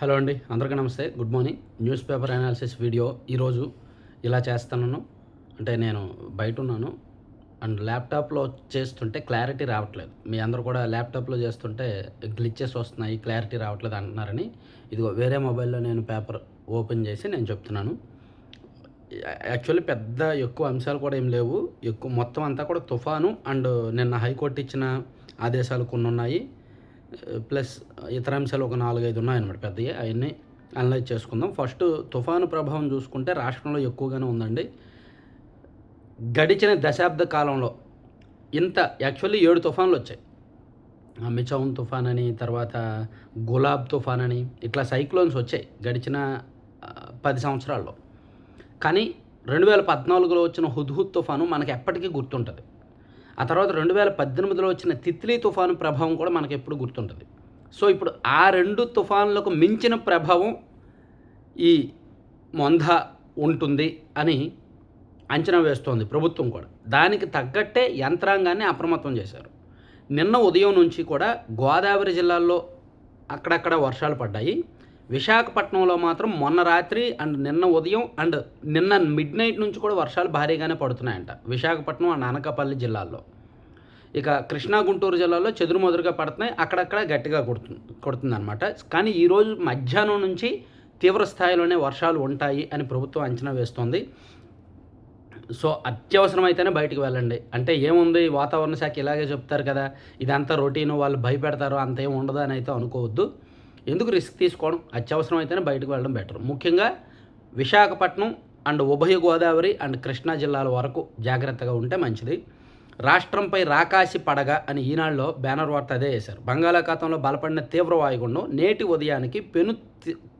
Hello అండి అందరికీ నమస్తే. Good morning. News paper analysis video ఈరోజు ఇలా చేస్తున్నాను అంటే నేను బయట ఉన్నాను. అండ్ ల్యాప్టాప్లో చేస్తుంటే క్లారిటీ రావట్లేదు. మీ అందరూ కూడా ల్యాప్టాప్లో చేస్తుంటే గ్లిచెస్ వస్తున్నాయి క్లారిటీ రావట్లేదు అంటున్నారని. ఇదిగో వేరే మొబైల్లో నేను పేపర్ ఓపెన్ చేసి నేను చెప్తున్నాను. యాక్చువల్లీ పెద్ద ఎక్కువ అంశాలు కూడా ఏం లేవు. ఎక్కువ మొత్తం అంతా కూడా తుఫాను అండ్ నిన్న హైకోర్టు ఇచ్చిన ఆదేశాలు కొన్ని ఉన్నాయి ప్లస్ ఇతర అంశాలు ఒక నాలుగైదు ఉన్నాయన్నమాట పెద్దవి అవన్నీ అనలైజ్ చేసుకుందాం. ఫస్ట్ తుఫాను ప్రభావం చూసుకుంటే రాష్ట్రంలో ఎక్కువగానే ఉందండి. గడిచిన దశాబ్ద కాలంలో ఇంత యాక్చువల్లీ ఏడు తుఫాన్లు వచ్చాయి. ఆ మిచౌన్ తుఫాన్ అని తర్వాత గులాబ్ తుఫాన్ అని ఇట్లా సైక్లోన్స్ వచ్చాయి గడిచిన పది సంవత్సరాల్లో. కానీ రెండు వేల పద్నాలుగులో వచ్చిన హుద్హుద్ తుఫాను మనకి ఎప్పటికీ గుర్తుంటుంది. ఆ తర్వాత రెండు వేల పద్దెనిమిదిలో వచ్చిన తిత్లీ తుఫాను ప్రభావం కూడా మనకి ఎప్పుడు గుర్తుంటుంది. సో ఇప్పుడు ఆ రెండు తుఫాన్లకు మించిన ప్రభావం ఈ మొంద ఉంటుంది అని అంచనా వేస్తోంది ప్రభుత్వం కూడా. దానికి తగ్గట్టే యంత్రాంగాన్ని అప్రమత్తం చేశారు. నిన్న ఉదయం నుంచి కూడా గోదావరి జిల్లాల్లో అక్కడక్కడ వర్షాలు పడ్డాయి. విశాఖపట్నంలో మాత్రం మొన్న రాత్రి అండ్ నిన్న ఉదయం అండ్ నిన్న మిడ్ నైట్ నుంచి కూడా వర్షాలు భారీగానే పడుతున్నాయంట. విశాఖపట్నం అండ్ అనకాపల్లి జిల్లాల్లో. ఇక కృష్ణా గుంటూరు జిల్లాలో చెదురుమదురుగా పడుతున్నాయి. అక్కడక్కడ గట్టిగా కొడుతుంది కొడుతుందన్నమాట. కానీ ఈరోజు మధ్యాహ్నం నుంచి తీవ్ర స్థాయిలోనే వర్షాలు ఉంటాయి అని ప్రభుత్వం అంచనా వేస్తోంది. సో అత్యవసరమైతేనే బయటికి వెళ్ళండి. అంటే ఏముంది? వాతావరణ శాఖ ఇలాగే చెప్తారు కదా. ఇదంతా రొటీన్ వాళ్ళు భయపెడతారు అంత ఏం ఉండదు అని అయితే అనుకోవద్దు. ఎందుకు రిస్క్ తీసుకోవడం? అత్యవసరం అయితేనే బయటకు వెళ్ళడం బెటర్. ముఖ్యంగా విశాఖపట్నం అండ్ ఉభయ గోదావరి అండ్ కృష్ణా జిల్లాల వరకు జాగ్రత్తగా ఉంటే మంచిది. రాష్ట్రంపై రాకాసి పడగ అని ఈనాడులో బ్యానర్ వార్త అదే వేశారు బంగాళాఖాతంలో బలపడిన తీవ్ర వాయుగుండం నేటి ఉదయానికి పెను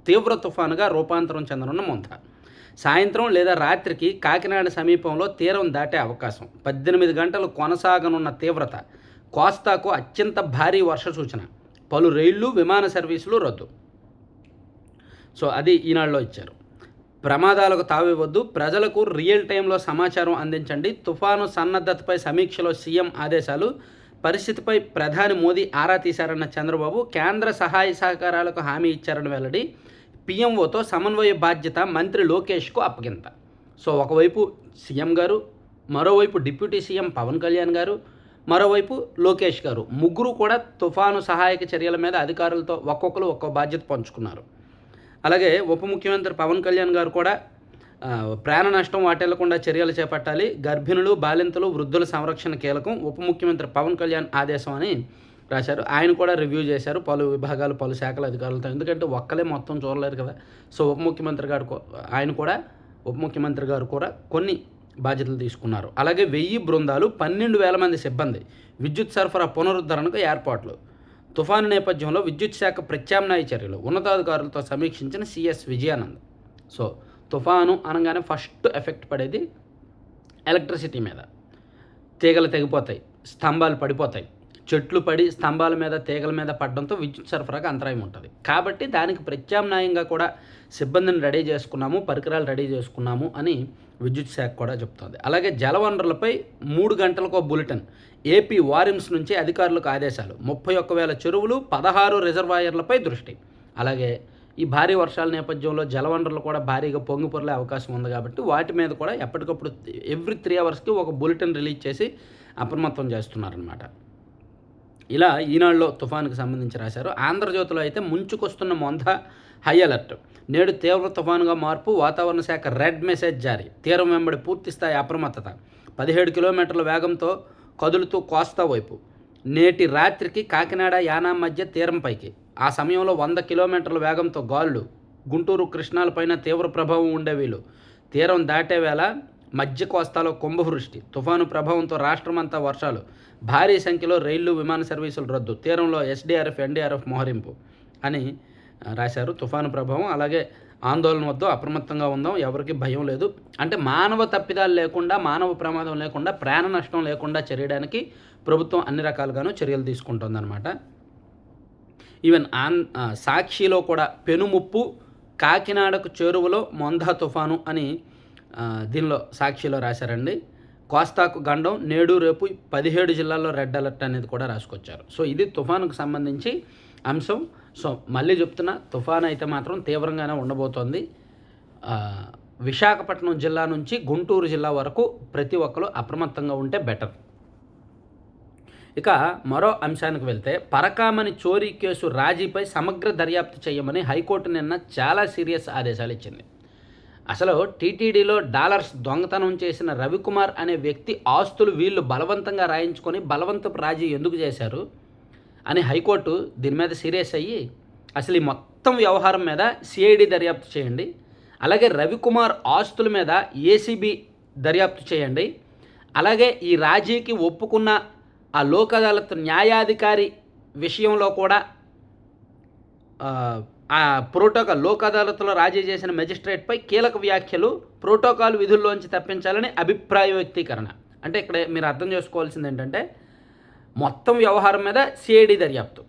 తీవ్ర తుఫానుగా రూపాంతరం చెందనున్న ముంత. సాయంత్రం లేదా రాత్రికి కాకినాడ సమీపంలో తీరం దాటే అవకాశం. పద్దెనిమిది గంటలు కొనసాగనున్న తీవ్రత. కోస్తాకు అత్యంత భారీ వర్ష సూచన. పలు రైళ్ళు విమాన సర్వీసులు రద్దు. సో అది ఈనాడులో ఇచ్చారు. ప్రమాదాలకు తావివద్దు ప్రజలకు రియల్ టైంలో సమాచారం అందించండి. తుఫాను సన్నద్ధతపై సమీక్షలో సీఎం ఆదేశాలు. పరిస్థితిపై ప్రధాని మోదీ ఆరా తీశారన్న చంద్రబాబు కేంద్ర సహాయ సహకారాలకు హామీ ఇచ్చారని వెల్లడి. పీఎంఓతో సమన్వయ బాధ్యత మంత్రి లోకేష్కు అప్పగింత. సో ఒకవైపు సీఎం గారు మరోవైపు డిప్యూటీ సీఎం పవన్ కళ్యాణ్ గారు మరోవైపు లోకేష్ గారు ముగ్గురు కూడా తుఫాను సహాయక చర్యల మీద అధికారులతో ఒక్కొక్కరు ఒక్కో బాధ్యత పంచుకున్నారు. అలాగే ఉప ముఖ్యమంత్రి పవన్ కళ్యాణ్ గారు కూడా ప్రాణ నష్టం వాటిల్లకుండా చర్యలు చేపట్టాలి గర్భిణులు బాలింతలు వృద్ధుల సంరక్షణ కీలకం ఉప ముఖ్యమంత్రి పవన్ కళ్యాణ్ ఆదేశం అని రాశారు. ఆయన కూడా రివ్యూ చేశారు పలు విభాగాలు పలు శాఖల అధికారులతో. ఎందుకంటే ఒక్కలే మొత్తం చూడలేరు కదా. సో ఉప ముఖ్యమంత్రి గారు ఆయన కూడా ఉప ముఖ్యమంత్రి గారు కూడా కొన్ని బాధ్యతలు తీసుకున్నారు. అలాగే వెయ్యి బృందాలు పన్నెండు వేల మంది సిబ్బంది విద్యుత్ సరఫరా పునరుద్ధరణకు ఏర్పాట్లు. తుఫాను నేపథ్యంలో విద్యుత్ శాఖ ప్రత్యామ్నాయ చర్యలు. ఉన్నతాధికారులతో సమీక్షించిన సిఎస్ విజయానంద్. సో తుఫాను అనగానే ఫస్ట్ ఎఫెక్ట్ పడేది ఎలక్ట్రిసిటీ మీద. తీగలు తెగిపోతాయి స్తంభాలు పడిపోతాయి. చెట్లు పడి స్తంభాల మీద తీగల మీద పడడంతో విద్యుత్ సరఫరాకు అంతరాయం ఉంటుంది. కాబట్టి దానికి ప్రత్యామ్నాయంగా కూడా సిబ్బందిని రెడీ చేసుకున్నాము పరికరాలు రెడీ చేసుకున్నాము అని విద్యుత్ శాఖ కూడా చెప్తోంది. అలాగే జలవనరులపై మూడు గంటలకు బులెటిన్ ఏపీ వారిమ్స్ నుంచి అధికారులకు ఆదేశాలు. ముప్పై ఒక్క వేల చెరువులు పదహారు రిజర్వాయర్లపై దృష్టి. అలాగే ఈ భారీ వర్షాల నేపథ్యంలో జలవనరులు కూడా భారీగా పొంగి పొరలే అవకాశం ఉంది కాబట్టి వాటి మీద కూడా ఎప్పటికప్పుడు ఎవ్రీ త్రీ అవర్స్కి ఒక బులెటిన్ రిలీజ్ చేసి అప్రమత్తం చేస్తున్నారనమాట ఇలా ఈనాడులో తుఫానుకు సంబంధించి రాశారు. ఆంధ్రజ్యోతిలో అయితే ముంచుకొస్తున్న మొంద హై అలర్ట్. నేడు తీవ్ర తుఫానుగా మార్పు వాతావరణ శాఖ రెడ్ మెసేజ్ జారీ. తీరం వెంబడి పూర్తిస్థాయి అప్రమత్తత. పదిహేడు కిలోమీటర్ల వేగంతో కదులుతూ కోస్తా వైపు. నేటి రాత్రికి కాకినాడ యానా మధ్య తీరంపైకి ఆ సమయంలో వంద కిలోమీటర్ల వేగంతో గాలులు గుంటూరు కృష్ణాలపైన తీవ్ర ప్రభావం ఉండే వీలు తీరం దాటే వేళ మధ్య కోస్తాలో కుంభవృష్టి తుఫాను ప్రభావంతో రాష్ట్రమంతా వర్షాలు. భారీ సంఖ్యలో రైళ్ళు విమాన సర్వీసులు రద్దు. తీరంలో ఎస్డీఆర్ఎఫ్ ఎన్డీఆర్ఎఫ్ మోహరింపు అని రాశారు. తుఫాను ప్రభావం అలాగే ఆందోళన వద్దు అప్రమత్తంగా ఉందాం ఎవరికి భయం లేదు. అంటే మానవ తప్పిదాలు లేకుండా మానవ ప్రమాదం లేకుండా ప్రాణ నష్టం లేకుండా చర్యడానికి ప్రభుత్వం అన్ని రకాలుగాను చర్యలు తీసుకుంటుందన్నమాట. ఈవెన్ ఆన్ సాక్షిలో కూడా పెనుముప్పు కాకినాడకు చేరువలో మొందా తుఫాను అని దీనిలో సాక్షిలో రాశారండి. కోస్తాకు గండం నేడు రేపు పదిహేడు జిల్లాల్లో రెడ్ అలర్ట్ అనేది కూడా రాసుకొచ్చారు. సో ఇది తుఫానుకు సంబంధించి అంశం. సో మళ్ళీ చెప్తున్నా తుఫాన్ అయితే మాత్రం తీవ్రంగానే ఉండబోతోంది. విశాఖపట్నం జిల్లా నుంచి గుంటూరు జిల్లా వరకు ప్రతి ఒక్కరు అప్రమత్తంగా ఉంటే బెటర్. ఇక మరో అంశానికి వెళ్తే పరకామని చోరీ కేసు రాజీపై సమగ్ర దర్యాప్తు చేయమని హైకోర్టు నిన్న చాలా సీరియస్ ఆదేశాలు ఇచ్చింది. అసలు టీటీడీలో డాలర్స్ దొంగతనం చేసిన రవికుమార్ అనే వ్యక్తి ఆస్తులు వీళ్ళు బలవంతంగా రాయించుకొని బలవంతపు రాజీ ఎందుకు చేశారు? అని హైకోర్టు దీని మీద సీరియస్ అయ్యి అసలు ఈ మొత్తం వ్యవహారం మీద సిఐడి దర్యాప్తు చేయండి అలాగే రవికుమార్ ఆస్తుల మీద ఏసీబీ దర్యాప్తు చేయండి అలాగే ఈ రాజీకి ఒప్పుకున్న ఆ లోక్ అదాలత్ న్యాయాధికారి విషయంలో కూడా ఆ, ప్రోటోకాల్ లోక్ అదాలత్లో రాజీ చేసిన మెజిస్ట్రేట్పై కీలక వ్యాఖ్యలు ప్రోటోకాల్ విధుల్లోంచి తప్పించాలని అభిప్రాయ వ్యక్తీకరణ అంటే ఇక్కడ మీరు అర్థం చేసుకోవాల్సింది ఏంటంటే మొత్తం వ్యవహారం మీద సిఐడి దర్యాప్తు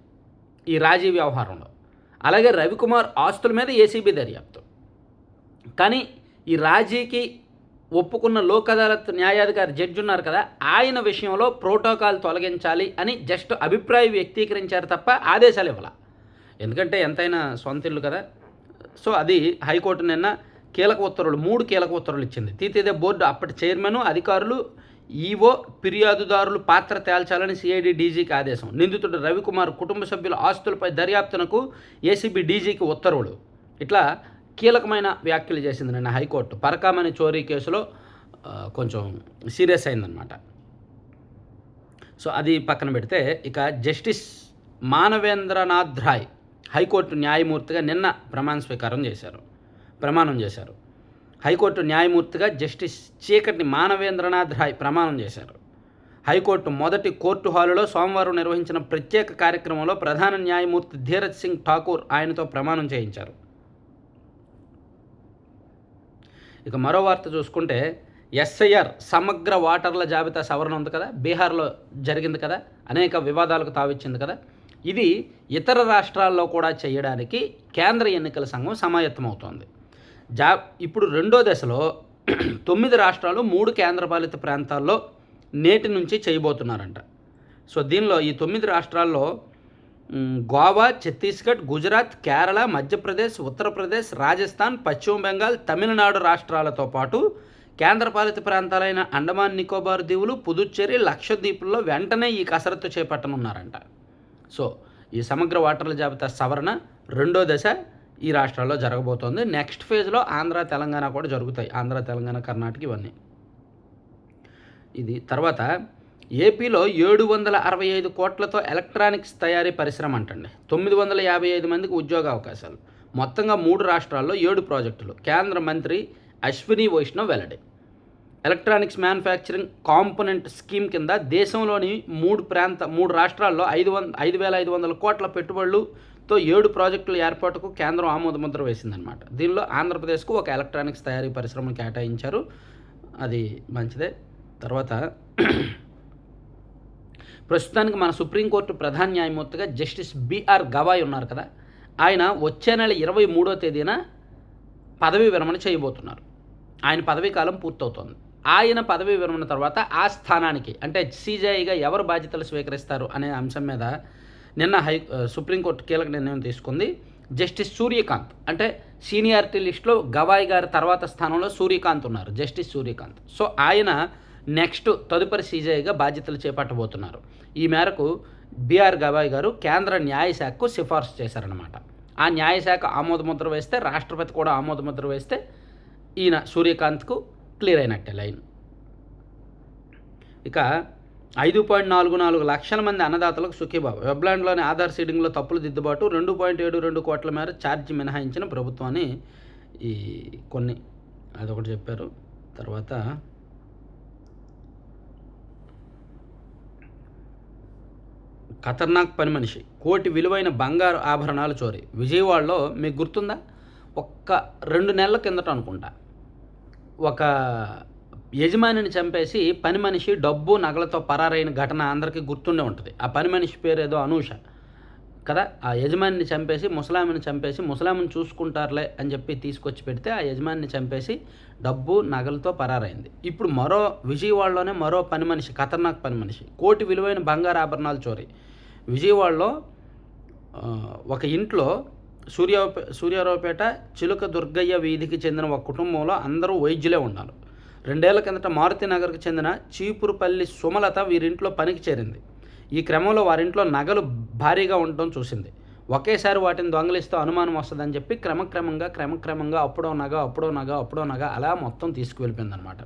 ఈ రాజీ వ్యవహారంలో. అలాగే రవికుమార్ ఆస్తుల మీద ఏసీబీ దర్యాప్తు. కానీ ఈ రాజీకి ఒప్పుకున్న లోక్ అదాలత్ న్యాయాధికారి జడ్జి ఉన్నారు కదా ఆయన విషయంలో ప్రోటోకాల్ తొలగించాలి అని జస్ట్ అభిప్రాయం వ్యక్తీకరించారు తప్ప ఆదేశాలు ఇవ్వాలి. ఎందుకంటే ఎంతైనా సొంత ఇల్లు కదా. సో అది హైకోర్టు నిన్న కీలక ఉత్తర్వులు మూడు కీలక ఉత్తర్వులు ఇచ్చింది. తీతేదే బోర్డు అప్పటి చైర్మన్ అధికారులు ఈవో ఫిర్యాదుదారులు పాత్ర తేల్చాలని సిఐడి డీజీకి ఆదేశం. నిందితుడు రవికుమార్ కుటుంబ సభ్యుల ఆస్తులపై దర్యాప్తునకు ఏసీబీ డీజీకి ఉత్తర్వులు. ఇట్లా కీలకమైన వ్యాఖ్యలు చేసింది నిన్న హైకోర్టు. పరకామణి చోరీ కేసులో కొంచెం సీరియస్ అయిందనమాట సో అది పక్కన పెడితే ఇక జస్టిస్ మానవేంద్రనాథ్ రాయ్ హైకోర్టు న్యాయమూర్తిగా నిన్న ప్రమాణ స్వీకారం చేశారు. ప్రమాణం చేశారు. హైకోర్టు న్యాయమూర్తిగా జస్టిస్ చీకటి మానవేంద్రనాథ్ రాయ్ ప్రమాణం చేశారు. హైకోర్టు మొదటి కోర్టు హాలులో సోమవారం నిర్వహించిన ప్రత్యేక కార్యక్రమంలో ప్రధాన న్యాయమూర్తి ధీరజ్ సింగ్ ఠాకూర్ ఆయనతో ప్రమాణం చేయించారు. ఇక మరో వార్త చూసుకుంటే ఎస్ఐఆర్ సమగ్ర వాటర్ల జాబితా సవరణ ఉంది కదా? బీహార్లో జరిగింది కదా? అనేక వివాదాలకు తావిచ్చింది కదా? ఇది ఇతర రాష్ట్రాల్లో కూడా చేయడానికి కేంద్ర ఎన్నికల సంఘం సమాయత్తమవుతోంది. జా ఇప్పుడు రెండో దశలో తొమ్మిది రాష్ట్రాలు మూడు కేంద్రపాలిత ప్రాంతాల్లో నేటి నుంచి చేయబోతున్నారంట. సో దీనిలో ఈ తొమ్మిది రాష్ట్రాల్లో గోవా ఛత్తీస్గఢ్ గుజరాత్ కేరళ మధ్యప్రదేశ్ ఉత్తరప్రదేశ్ రాజస్థాన్ పశ్చిమ బెంగాల్ తమిళనాడు రాష్ట్రాలతో పాటు కేంద్రపాలిత ప్రాంతాలైన అండమాన్ నికోబార్ దీవులు పుదుచ్చేరి లక్షద్వీపుల్లో వెంటనే ఈ కసరత్తు చేపట్టనున్నారంట. సో ఈ సమగ్ర ఓటర్ల జాబితా సవరణ రెండో దశ ఈ రాష్ట్రాల్లో జరగబోతోంది. నెక్స్ట్ ఫేజ్లో ఆంధ్ర తెలంగాణ కూడా జరుగుతాయి. ఆంధ్ర తెలంగాణ కర్ణాటక ఇవన్నీ. ఇది తర్వాత ఏపీలో ఏడు వందల అరవై ఐదు కోట్లతో ఎలక్ట్రానిక్స్ తయారీ పరిశ్రమ అంటండి. తొమ్మిది వందల యాభై ఐదు మందికి ఉద్యోగ అవకాశాలు. మొత్తంగా మూడు రాష్ట్రాల్లో ఏడు ప్రాజెక్టులు. కేంద్ర మంత్రి అశ్విని వైష్ణవ్ వెల్లడి. ఎలక్ట్రానిక్స్ మ్యానుఫ్యాక్చరింగ్ కాంపోనెంట్ స్కీమ్ కింద దేశంలోని మూడు ప్రాంత మూడు రాష్ట్రాల్లో ఐదు వంద ఐదు వేల ఐదు వందల కోట్ల పెట్టుబడులతో ఏడు ప్రాజెక్టుల ఏర్పాటుకు కేంద్రం ఆమోదముద్ర వేసిందనమాట దీనిలో ఆంధ్రప్రదేశ్కు ఒక ఎలక్ట్రానిక్స్ తయారీ పరిశ్రమను కేటాయించారు. అది మంచిదే. తర్వాత ప్రస్తుతానికి మన సుప్రీంకోర్టు ప్రధాన న్యాయమూర్తిగా జస్టిస్ బిఆర్ గవాయ్ ఉన్నారు కదా. ఆయన వచ్చే నెల ఇరవై మూడో తేదీన పదవీ విరమణ చేయబోతున్నారు. ఆయన పదవీ కాలం పూర్తవుతోంది. ఆయన పదవీ విరమణ తర్వాత ఆ స్థానానికి అంటే సీజీఐగా ఎవరు బాధ్యతలు స్వీకరిస్తారు అనే అంశం మీద నిన్న హై సుప్రీంకోర్టు కీలక నిర్ణయం తీసుకుంది. జస్టిస్ సూర్యకాంత్ అంటే సీనియారిటీ లిస్టులో గవాయ్ గారి తర్వాత స్థానంలో సూర్యకాంత్ ఉన్నారు జస్టిస్ సూర్యకాంత్. సో ఆయన నెక్స్ట్ తదుపరి సీజీఐగా బాధ్యతలు చేపట్టబోతున్నారు. ఈ మేరకు బీఆర్ గవాయ్ గారు కేంద్ర న్యాయశాఖకు సిఫార్సు చేశారనమాట ఆ న్యాయశాఖ ఆమోదముద్ర వేస్తే రాష్ట్రపతి కూడా ఆమోదముద్ర వేస్తే ఈయన సూర్యకాంత్కు క్లియర్ అయినట్టే లైన్. ఇక ఐదు పాయింట్ నాలుగు నాలుగు లక్షల మంది అన్నదాతలకు సుఖీబాబు వెబ్లాండ్లోని ఆధార్ సీడింగ్లో తప్పులు దిద్దుబాటు రెండు పాయింట్ ఏడు రెండు కోట్ల మేర ఛార్జ్ మినహాయించిన ప్రభుత్వాన్ని ఈ కొన్ని అదొకటి చెప్పారు. తర్వాత ఖతర్నాక్ పని మనిషి కోటి విలువైన బంగారు ఆభరణాలు చోరీ. విజయవాడలో మీకు గుర్తుందా? ఒక్క రెండు నెలల కిందట అనుకుంటా. ఒక యజమానిని చంపేసి పని మనిషి డబ్బు నగలతో పరారైన ఘటన అందరికీ గుర్తుండే ఉంటుంది. ఆ పని మనిషి పేరు ఏదో అనూష. కదా? ఆ యజమానిని చంపేసి ముసలామిని చంపేసి ముసలామిని చూసుకుంటారులే అని చెప్పి తీసుకొచ్చి పెడితే ఆ యజమానిని చంపేసి డబ్బు నగలతో పరారైంది. ఇప్పుడు మరో విజయవాడలోనే మరో పని మనిషి ఖతర్నాక్ పని మనిషి కోటి విలువైన బంగారు ఆభరణాలు చోరీ. విజయవాడలో ఒక ఇంట్లో సూర్య సూర్యారావుపేట చిలుక దుర్గయ్య వీధికి చెందిన ఒక కుటుంబంలో అందరూ వైద్యులే ఉన్నారు రెండేళ్ళ కిందట మారుతినగర్కు చెందిన చీపురుపల్లి సుమలత వీరింట్లో పనికి చేరింది. ఈ క్రమంలో వారింట్లో నగలు భారీగా ఉండటం చూసింది. ఒకేసారి వాటిని దొంగలిస్తూ అనుమానం వస్తుందని చెప్పి క్రమక్రమంగా క్రమక్రమంగా అప్పుడో నగ అప్పుడో నగ అప్పుడో నగ అలా మొత్తం తీసుకువెళ్ళిపోయిందనమాట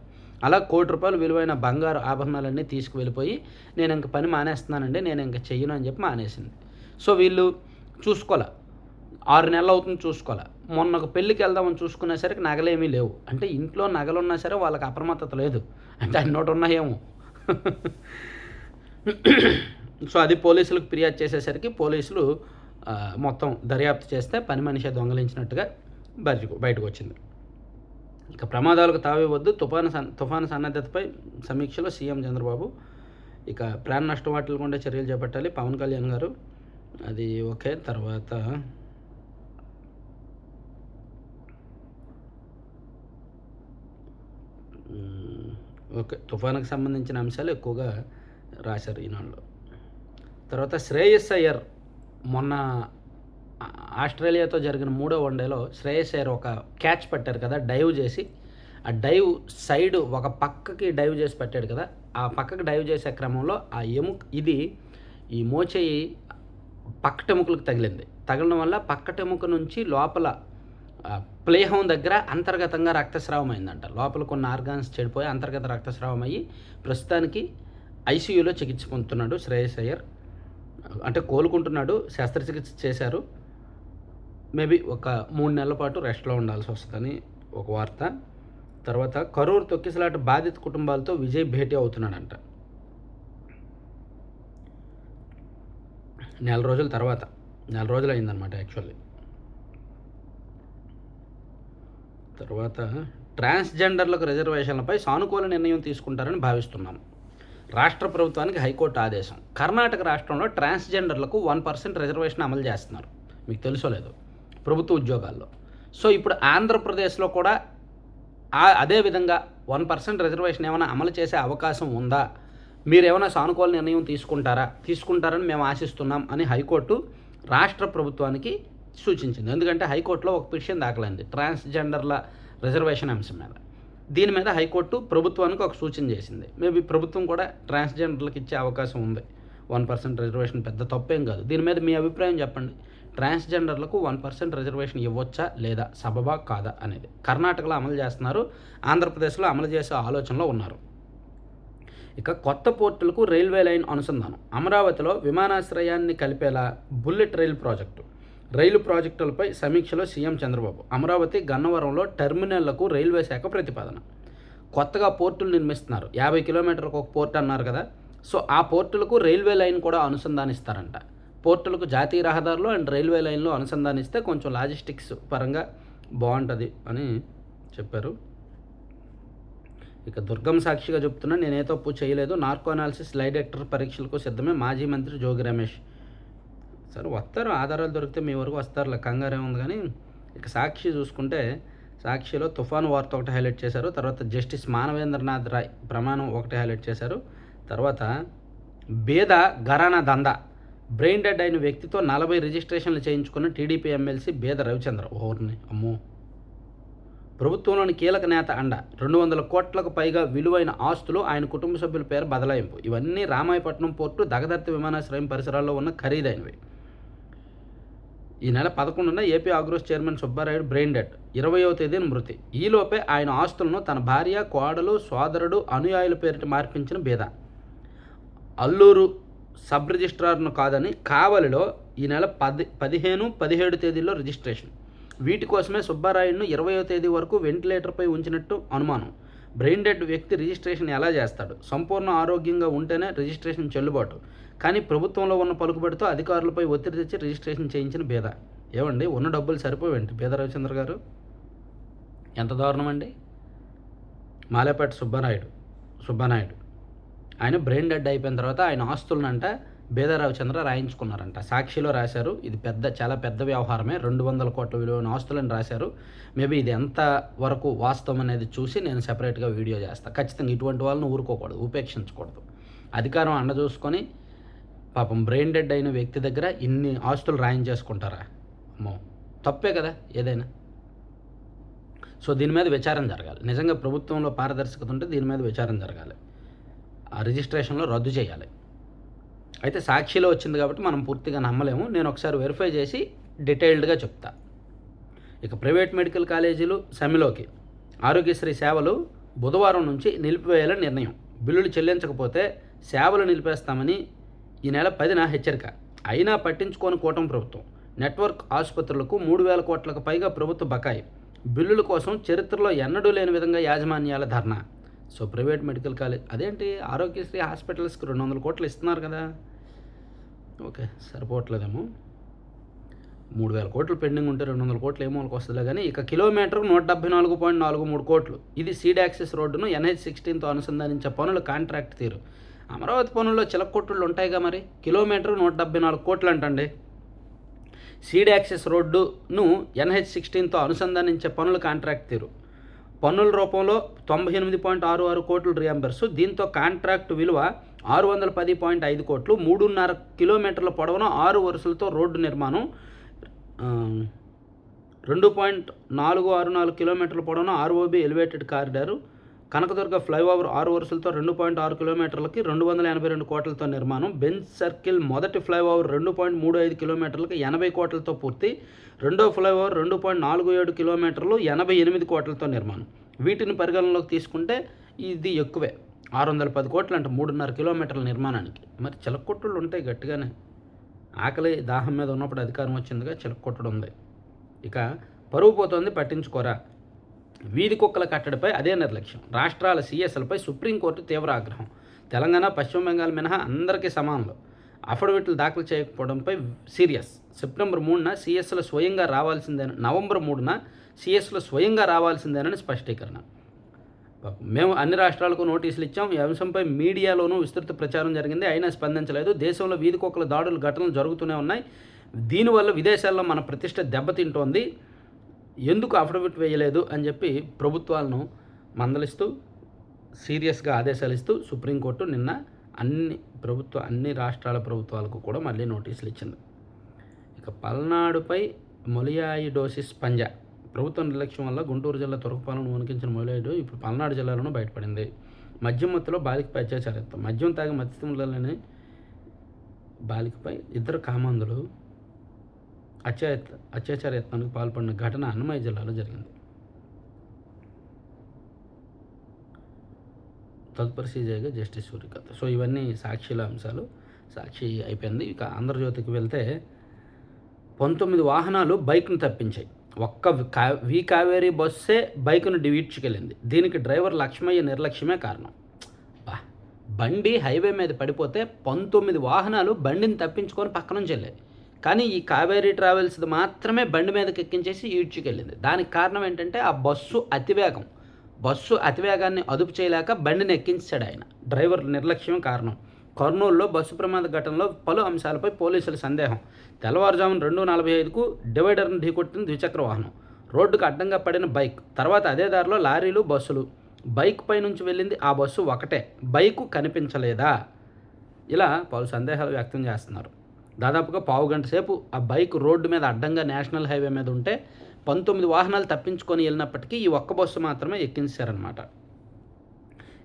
అలా కోటి రూపాయలు విలువైన బంగారు ఆభరణాలన్నీ తీసుకువెళ్ళిపోయి నేను ఇంక పని మానేస్తున్నానండి నేను ఇంక చెయ్యను అని చెప్పి మానేసింది. సో వీళ్ళు చూసుకోలే. ఆరు నెలలు అవుతుంది చూసుకోవాలి. మొన్న ఒక పెళ్ళికి వెళ్దామని చూసుకునేసరికి నగలేమీ లేవు. అంటే ఇంట్లో నగలు ఉన్నా సరే వాళ్ళకి అప్రమత్తత లేదు. అంటే అన్నోటి ఉన్నాయేమో. సో అది పోలీసులకు ఫిర్యాదు చేసేసరికి పోలీసులు మొత్తం దర్యాప్తు చేస్తే పని మనిషి దొంగలించినట్టుగా బయటకు బయటకు వచ్చింది ఇక ప్రమాదాలకు తావివద్దు తుఫాను సన్ తుఫాను సన్నద్ధతపై సమీక్షలో సీఎం చంద్రబాబు ఇక ప్రాణ నష్టం వాటిల్కుండా చర్యలు చేపట్టాలి. పవన్ కళ్యాణ్ గారు అది ఓకే. తర్వాత ఓకే తుఫానుకు సంబంధించిన అంశాలు ఎక్కువగా రాశారు ఈనాడులో. తర్వాత శ్రేయస్ అయ్యర్ మొన్న ఆస్ట్రేలియాతో జరిగిన మూడో వన్డేలో శ్రేయస్ అయ్యర్ ఒక క్యాచ్ పట్టారు కదా డైవ్ చేసి. ఆ డైవ్ సైడ్ ఒక పక్కకి డైవ్ చేసి పెట్టాడు కదా ఆ పక్కకి డైవ్ చేసే క్రమంలో ఆ ఎముక ఇది ఈ మోచేయి పక్కటెముకలకు తగిలింది. తగలడం వల్ల పక్కటెముక నుంచి లోపల ప్లేహం దగ్గర అంతర్గతంగా రక్తస్రావం అయిందంట లోపల కొన్ని ఆర్గాన్స్ చెడిపోయి అంతర్గత రక్తస్రావం అయ్యి ప్రస్తుతానికి ఐసీయూలో చికిత్స పొందుతున్నాడు శ్రేయస్ అయ్యర్. అంటే కోలుకుంటున్నాడు శస్త్రచికిత్స చేశారు. మేబీ ఒక మూడు నెలల పాటు రెస్ట్లో ఉండాల్సి వస్తుందని ఒక వార్త. తర్వాత కరూరు తొక్కిసలాట బాధిత కుటుంబాలతో విజయ్ భేటీ అవుతున్నాడంట. నెల రోజుల తర్వాత నెల రోజులు అయిందనమాట యాక్చువల్లీ. తర్వాత ట్రాన్స్జెండర్లకు రిజర్వేషన్లపై సానుకూల నిర్ణయం తీసుకుంటారని భావిస్తున్నాం రాష్ట్ర ప్రభుత్వానికి హైకోర్టు ఆదేశం. కర్ణాటక రాష్ట్రంలో ట్రాన్స్జెండర్లకు వన్ పర్సెంట్ రిజర్వేషన్ అమలు చేస్తున్నారు. మీకు తెలుసో లేదు? ప్రభుత్వ ఉద్యోగాల్లో. సో ఇప్పుడు ఆంధ్రప్రదేశ్లో కూడా అదే విధంగా వన్ పర్సెంట్ రిజర్వేషన్ ఏమైనా అమలు చేసే అవకాశం ఉందా? మీరు ఏమైనా సానుకూల నిర్ణయం తీసుకుంటారా? తీసుకుంటారని మేము ఆశిస్తున్నాం అని హైకోర్టు రాష్ట్ర ప్రభుత్వానికి సూచించింది. ఎందుకంటే హైకోర్టులో ఒక పిటిషన్ దాఖలైంది. ట్రాన్స్జెండర్ల రిజర్వేషన్ అంశం మీద. దీని మీద హైకోర్టు ప్రభుత్వానికి ఒక సూచన చేసింది. మేబీ ప్రభుత్వం కూడా ట్రాన్స్జెండర్లకు ఇచ్చే అవకాశం ఉంది. వన్ పర్సెంట్ రిజర్వేషన్ పెద్ద తప్పేం కాదు. దీని మీద మీ అభిప్రాయం చెప్పండి. ట్రాన్స్జెండర్లకు వన్ పర్సెంట్ రిజర్వేషన్ ఇవ్వచ్చా లేదా? సబబా కాదా అనేది. కర్ణాటకలో అమలు చేస్తున్నారు. ఆంధ్రప్రదేశ్లో అమలు చేసే ఆలోచనలో ఉన్నారు. ఇక కొత్త పోర్టులకు రైల్వే లైన్ అనుసంధానం. అమరావతిలో విమానాశ్రయాన్ని కలిపేలా బుల్లెట్ రైల్ ప్రాజెక్టు. రైలు ప్రాజెక్టులపై సమీక్షలో సీఎం చంద్రబాబు. అమరావతి గన్నవరంలో టెర్మినల్లకు రైల్వే శాఖ ప్రతిపాదన. కొత్తగా పోర్టులు నిర్మిస్తున్నారు. యాభై కిలోమీటర్లకు ఒక పోర్ట్ అన్నారు కదా. సో ఆ పోర్టులకు రైల్వే లైన్ కూడా అనుసంధానిస్తారంట. పోర్టులకు జాతీయ రహదారులు అండ్ రైల్వే లైన్లు అనుసంధానిస్తే కొంచెం లాజిస్టిక్స్ పరంగా బాగుంటుంది అని చెప్పారు. ఇక దుర్గం సాక్షిగా చెప్తున్నా నేనే తప్పు చేయలేదు. నార్కో అనాలిసిస్ లై డెక్టర్ పరీక్షలకు సిద్ధమే మాజీ మంత్రి జోగి రమేష్. సరే వస్తారు ఆధారాలు దొరికితే మీ వరకు వస్తారులే కంగారే ఉంది కానీ ఇక సాక్షి చూసుకుంటే సాక్షిలో తుఫాను వార్త ఒకటి హైలైట్ చేశారు తర్వాత జస్టిస్ మానవేంద్రనాథ్ రాయ్ ప్రమాణం ఒకటి హైలైట్ చేశారు తర్వాత బేద ఘరానా దందా బ్రెయిన్ డెడ్ అయిన వ్యక్తితో నలభై రిజిస్ట్రేషన్లు చేయించుకున్న టీడీపీ ఎమ్మెల్సీ బేద రవిచంద్ర. ఓవర్ని అమ్మో. ప్రభుత్వంలోని కీలక నేత అండ రెండు వందల కోట్లకు పైగా విలువైన ఆస్తులు ఆయన కుటుంబ సభ్యుల పేరు బదలాయింపు ఇవన్నీ రామాయపట్నం పోర్టు దగదర్తి విమానాశ్రయం పరిసరాల్లో ఉన్న ఖరీదైనవి. ఈ నెల పదకొండున AP Agros chairman Subbarayudu brain dead ఇరవయవ తేదీన మృతి. ఈలోపే ఆయన ఆస్తులను తన భార్య కోడలు సోదరుడు అనుయాయుల పేరిట మార్పించిన బేద అల్లూరు సబ్ రిజిస్ట్రార్ను కాదని కావలిలో ఈ నెల పది పదిహేను పదిహేడు తేదీల్లో రిజిస్ట్రేషన్. వీటి కోసమే సుబ్బారాయుడును ఇరవయో తేదీ వరకు వెంటిలేటర్పై ఉంచినట్టు అనుమానం. బ్రెయిన్ డెడ్ వ్యక్తి రిజిస్ట్రేషన్ ఎలా చేస్తాడు? సంపూర్ణ ఆరోగ్యంగా ఉంటేనే రిజిస్ట్రేషన్ చెల్లుబాటు. కానీ ప్రభుత్వంలో ఉన్న పలుకుబడితో అధికారులపై ఒత్తిడి తెచ్చి రిజిస్ట్రేషన్ చేయించిన బేద. ఏమండి? ఉన్న డబ్బులు సరిపోవేంటి బేద రవిచంద్ర గారు? ఎంత దారుణం అండి మాలేపేట సుబ్బనాయుడు. సుబ్బానాయుడు. ఆయన బ్రెయిన్ డెడ్ అయిపోయిన తర్వాత ఆయన ఆస్తులనంట బేద రవిచంద్ర రాయించుకున్నారంట. సాక్షిలో రాశారు. ఇది పెద్ద చాలా పెద్ద వ్యవహారమే. రెండు వందల కోట్ల విలువైన ఆస్తులను రాశారు. మేబీ ఇది ఎంత వరకు వాస్తవం అనేది చూసి నేను సెపరేట్గా వీడియో చేస్తాను ఖచ్చితంగా ఇటువంటి వాళ్ళని ఊరుకోకూడదు ఉపేక్షించకూడదు. అధికారం అండ చూసుకొని పాపం బ్రెయిన్ డెడ్ అయిన వ్యక్తి దగ్గర ఇన్ని ఆస్తులు రాయించేసుకుంటారా? అమ్మో తప్పే కదా ఏదైనా. సో దీని మీద విచారం జరగాలి. నిజంగా ప్రభుత్వంలో పారదర్శకత ఉంటే దీని మీద విచారం జరగాలి. ఆ రిజిస్ట్రేషన్లో రద్దు చేయాలి. అయితే సాక్షిలో వచ్చింది కాబట్టి మనం పూర్తిగా నమ్మలేము. నేను ఒకసారి వెరిఫై చేసి డీటెయిల్డ్గా చెప్తా. ఇక ప్రైవేట్ మెడికల్ కాలేజీలు సమ్మెలోకి ఆరోగ్యశ్రీ సేవలు బుధవారం నుంచి నిలిపివేయాలని నిర్ణయం. బిల్లులు చెల్లించకపోతే సేవలు నిలిపేస్తామని ఈ నెల పదిన హెచ్చరిక. అయినా పట్టించుకోని కూటమి ప్రభుత్వం. నెట్వర్క్ ఆసుపత్రులకు మూడు వేల కోట్లకు పైగా ప్రభుత్వ బకాయి. బిల్లుల కోసం చరిత్రలో ఎన్నడూ లేని విధంగా యాజమాన్యాల ధర్నా. సో ప్రైవేట్ మెడికల్ కాలేజ్ అదేంటి? ఆరోగ్యశ్రీ హాస్పిటల్స్కి రెండు వందల కోట్లు ఇస్తున్నారు కదా. ఓకే సరిపోవట్లేదేమో. మూడు వేల కోట్లు పెండింగ్ ఉంటే రెండు వందల కోట్లు ఏమో వాళ్ళకి వస్తుందిలే కానీ ఇక కిలోమీటర్ నూట డెబ్బై నాలుగు పాయింట్ నాలుగు మూడు కోట్లు. ఇది సీడ్ యాక్సిస్ రోడ్డును ఎన్హెచ్ సిక్స్టీన్తో అనుసంధానించే పనుల కాంట్రాక్ట్ తీరు. అమరావతి పనుల్లో చిలకొట్టుళ్ళు ఉంటాయిగా మరి. కిలోమీటర్ నూట డెబ్బై నాలుగు కోట్లు అంటండి సీడ్ యాక్సెస్ రోడ్డును ఎన్హెచ్ సిక్స్టీన్తో అనుసంధానించే పనుల కాంట్రాక్ట్ తీరు. పన్నుల రూపంలో తొంభై ఎనిమిది పాయింట్ ఆరు ఆరు కోట్లు రియంబర్స్. దీంతో కాంట్రాక్ట్ విలువ ఆరు వందల పది పాయింట్ ఐదు కోట్లు. మూడున్నర కిలోమీటర్ల పొడవున ఆరు వరుసలతో రోడ్డు నిర్మాణం. రెండు పాయింట్ నాలుగు ఆరు నాలుగు కిలోమీటర్ల పొడవున ROB elevated corridor. Kanakadurga flyover ఆరు వరుసలతో రెండు పాయింట్ ఆరు కిలోమీటర్లకి రెండు వందల ఎనభై రెండు కోట్లతో నిర్మాణం. బెంచ్ సర్కిల్ మొదటి ఫ్లైఓవర్ రెండు పాయింట్ మూడు ఐదు కిలోమీటర్లకి ఎనభై కోట్లతో పూర్తి. రెండో ఫ్లైఓవర్ రెండు పాయింట్ నాలుగు ఏడు కిలోమీటర్లు ఎనభై ఎనిమిది కోట్లతో నిర్మాణం. వీటిని పరిగణనలోకి తీసుకుంటే ఇది ఎక్కువే. ఆరు వందల పది కోట్లు అంటే మూడున్నర కిలోమీటర్ల నిర్మాణానికి. మరి చిలకొట్టులు ఉంటాయి గట్టిగానే. ఆకలి దాహం మీద ఉన్నప్పుడు అధికారం వచ్చిందిగా చిలకొట్టుడు ఉంది. ఇక పరువు పోతోంది పట్టించుకోరా. వీధి కుక్కల కట్టడిపై అదే నిర్లక్ష్యం. రాష్ట్రాల సీఎస్లపై సుప్రీంకోర్టు తీవ్ర ఆగ్రహం. తెలంగాణ పశ్చిమ బెంగాల్ మినహా అందరికీ సమానంలో. అఫిడవిట్లు దాఖలు చేయకపోవడంపై సీరియస్. సెప్టెంబర్ మూడున సీఎస్లు స్వయంగా రావాల్సిందేన నవంబర్ మూడున సీఎస్లు స్వయంగా రావాల్సిందేనని స్పష్టీకరణ. మేము అన్ని రాష్ట్రాలకు నోటీసులు ఇచ్చాం. ఈ అంశంపై మీడియాలోనూ విస్తృత ప్రచారం జరిగింది. అయినా స్పందించలేదు. దేశంలో వీధి కుక్కల దాడులు ఘటనలు జరుగుతూనే ఉన్నాయి. దీనివల్ల విదేశాల్లో మన ప్రతిష్ట దెబ్బతింటోంది. ఎందుకు అఫిడవిట్ వేయలేదు అని చెప్పి ప్రభుత్వాలను మందలిస్తూ సీరియస్గా ఆదేశాలు ఇస్తూ సుప్రీంకోర్టు నిన్న అన్ని ప్రభుత్వ అన్ని రాష్ట్రాల ప్రభుత్వాలకు కూడా మళ్ళీ నోటీసులు ఇచ్చింది. ఇక పల్నాడుపై మొలియాయిడోసిస్ పంజా ప్రభుత్వ నిర్లక్ష్యం వల్ల గుంటూరు జిల్లా తురకపాలను వణికించిన మొలియాయిడు ఇప్పుడు పల్నాడు జిల్లాలోనూ బయటపడింది. మద్యం మత్తులో బాలికపై అత్యాచారం. మద్యం తాగి మత్స్యములని బాలికపై ఇద్దరు కామాంధులు అత్యాయత్ అత్యాచార యత్నానికి పాల్పడిన ఘటన అన్నమయ్య జిల్లాలో జరిగింది. తదుపరి సీజేగా జస్టిస్ సూర్యకాంత్. సో ఇవన్నీ సాక్షిల అంశాలు. సాక్షి అయిపోయింది. ఇక ఆంధ్రజ్యోతికి వెళ్తే పంతొమ్మిది వాహనాలు బైక్ను తప్పించాయి. ఒక్క కా వి కావేరీ బస్సే బైక్ను డివీడ్చుకెళ్ళింది దీనికి డ్రైవర్ లక్ష్మయ్య నిర్లక్ష్యమే కారణం. బా బండి హైవే మీద పడిపోతే పంతొమ్మిది వాహనాలు బండిని తప్పించుకొని పక్క నుంచి వెళ్ళాయి కానీ ఈ కావేరీ ట్రావెల్స్ది మాత్రమే బండి మీదకి ఎక్కించేసి ఈడ్చుకెళ్ళింది. దానికి కారణం ఏంటంటే ఆ బస్సు అతివేగం. బస్సు అతివేగాన్ని అదుపు చేయలేక బండిని ఎక్కించాడు ఆయన. డ్రైవర్ నిర్లక్ష్యం కారణం. కర్నూలులో బస్సు ప్రమాద ఘటనలో పలు అంశాలపై పోలీసుల సందేహం. తెల్లవారుజామున రెండు నలభై ఐదుకు డివైడర్ను ఢీకొట్టిన ద్విచక్ర వాహనం. రోడ్డుకు అడ్డంగా పడిన బైక్. తర్వాత అదే దారిలో లారీలు బస్సులు. బైక్ పై నుంచి వెళ్ళింది ఆ బస్సు ఒకటే. బైకు కనిపించలేదా? ఇలా పలు సందేహాలు వ్యక్తం చేస్తున్నారు. దాదాపుగా పావు గంట సేపు ఆ బైక్ రోడ్డు మీద అడ్డంగా నేషనల్ హైవే మీద ఉంటే పంతొమ్మిది వాహనాలు తప్పించుకొని వెళ్ళినప్పటికీ ఈ ఒక్క బస్సు మాత్రమే ఎక్కించారనమాట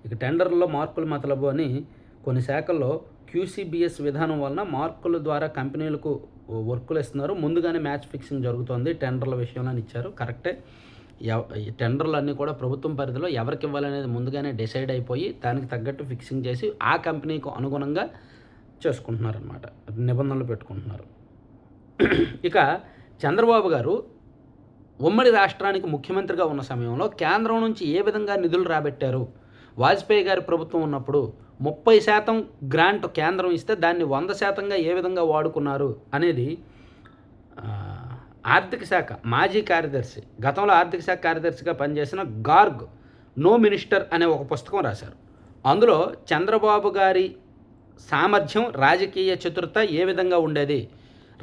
ఇక టెండర్లో మార్కులు మతలబు అని కొన్ని శాఖల్లో క్యూసీబీఎస్ విధానం వలన మార్కుల ద్వారా కంపెనీలకు వర్కులు ఇస్తున్నారు ముందుగానే మ్యాచ్ ఫిక్సింగ్ జరుగుతోంది. టెండర్ల విషయంలో అని ఇచ్చారు. కరెక్టే. ఎవ- ఈ టెండర్లు అన్నీ కూడా ప్రభుత్వం పరిధిలో ఎవరికి ఇవ్వాలనేది ముందుగానే డిసైడ్ అయిపోయి దానికి తగ్గట్టు ఫిక్సింగ్ చేసి ఆ కంపెనీకి అనుగుణంగా చేసుకుంటున్నారనమాట నిబంధనలు పెట్టుకుంటున్నారు. ఇక చంద్రబాబు గారు ఉమ్మడి రాష్ట్రానికి ముఖ్యమంత్రిగా ఉన్న సమయంలో కేంద్రం నుంచి ఏ విధంగా నిధులు రాబెట్టారు? వాజ్పేయి గారి ప్రభుత్వం ఉన్నప్పుడు ముప్పై శాతం గ్రాంట్ కేంద్రం ఇస్తే దాన్ని వంద శాతంగా ఏ విధంగా వాడుకున్నారు అనేది ఆర్థిక శాఖ మాజీ కార్యదర్శి గతంలో ఆర్థిక శాఖ కార్యదర్శిగా పనిచేసిన గార్గ్ నో మినిస్టర్ అనే ఒక పుస్తకం రాశారు. అందులో చంద్రబాబు గారి సామర్థ్యం రాజకీయ చతురత ఏ విధంగా ఉండేది?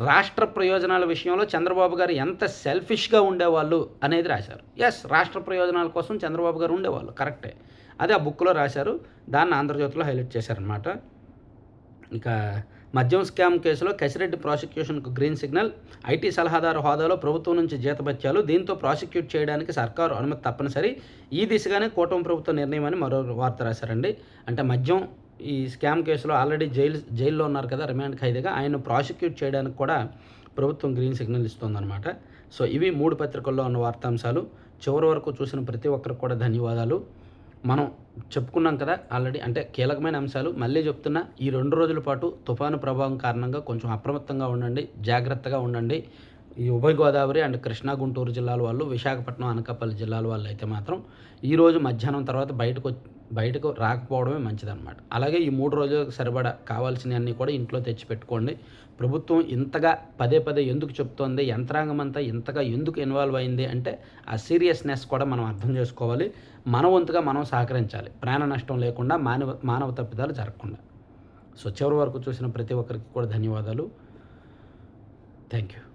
రాష్ట్ర ప్రయోజనాల విషయంలో చంద్రబాబు గారు ఎంత సెల్ఫిష్గా ఉండేవాళ్ళు అనేది రాశారు. ఎస్ రాష్ట్ర ప్రయోజనాల కోసం చంద్రబాబు గారు ఉండేవాళ్ళు కరెక్టే. అదే ఆ బుక్లో రాశారు దాన్ని ఆంధ్రజ్యోతిలో హైలైట్ చేశారనమాట ఇక మద్యం స్కామ్ కేసులో కసిరెడ్డి ప్రాసిక్యూషన్కు గ్రీన్ సిగ్నల్ ఐటీ సలహాదారు హోదాలో ప్రభుత్వం నుంచి జీతభత్యాలు దీంతో ప్రాసిక్యూట్ చేయడానికి సర్కారు అనుమతి తప్పనిసరి. ఈ దిశగానే కూటమి ప్రభుత్వ నిర్ణయం అని మరో వార్త రాశారండి. అంటే మద్యం ఈ స్కామ్ కేసులో ఆల్రెడీ జైలు జైల్లో ఉన్నారు కదా రిమాండ్ ఖైదీగా. ఆయన ప్రాసిక్యూట్ చేయడానికి కూడా ప్రభుత్వం గ్రీన్ సిగ్నల్ ఇస్తుందన్నమాట. సో ఇవి మూడు పత్రికల్లో ఉన్న వార్తాంశాలు. చివరి వరకు చూసిన ప్రతి ఒక్కరికి కూడా ధన్యవాదాలు. మనం చెప్పుకున్నాం కదా ఆల్రెడీ అంటే కీలకమైన అంశాలు. మళ్ళీ చెప్తున్నా ఈ రెండు రోజుల పాటు తుఫాను ప్రభావం కారణంగా కొంచెం అప్రమత్తంగా ఉండండి జాగ్రత్తగా ఉండండి. ఈ ఉభయ గోదావరి అండ్ కృష్ణా గుంటూరు జిల్లాల వాళ్ళు విశాఖపట్నం అనకాపల్లి జిల్లాల వాళ్ళు అయితే మాత్రం ఈరోజు మధ్యాహ్నం తర్వాత బయటకు బయటకు రాకపోవడమే మంచిదన్నమాట. అలాగే ఈ మూడు రోజులకు సరిపడా కావాల్సినవన్నీ కూడా ఇంట్లో తెచ్చిపెట్టుకోండి. ప్రభుత్వం ఇంతగా పదే పదే ఎందుకు చెప్తోంది యంత్రాంగం అంతా ఇంతగా ఎందుకు ఇన్వాల్వ్ అయింది అంటే ఆ సీరియస్నెస్ కూడా మనం అర్థం చేసుకోవాలి. మన వంతుగా మనం సహకరించాలి. ప్రాణ నష్టం లేకుండా మానవ మానవ తప్పిదాలు జరగకుండా. సో చివరి వరకు చూసిన ప్రతి ఒక్కరికి కూడా ధన్యవాదాలు. Thank you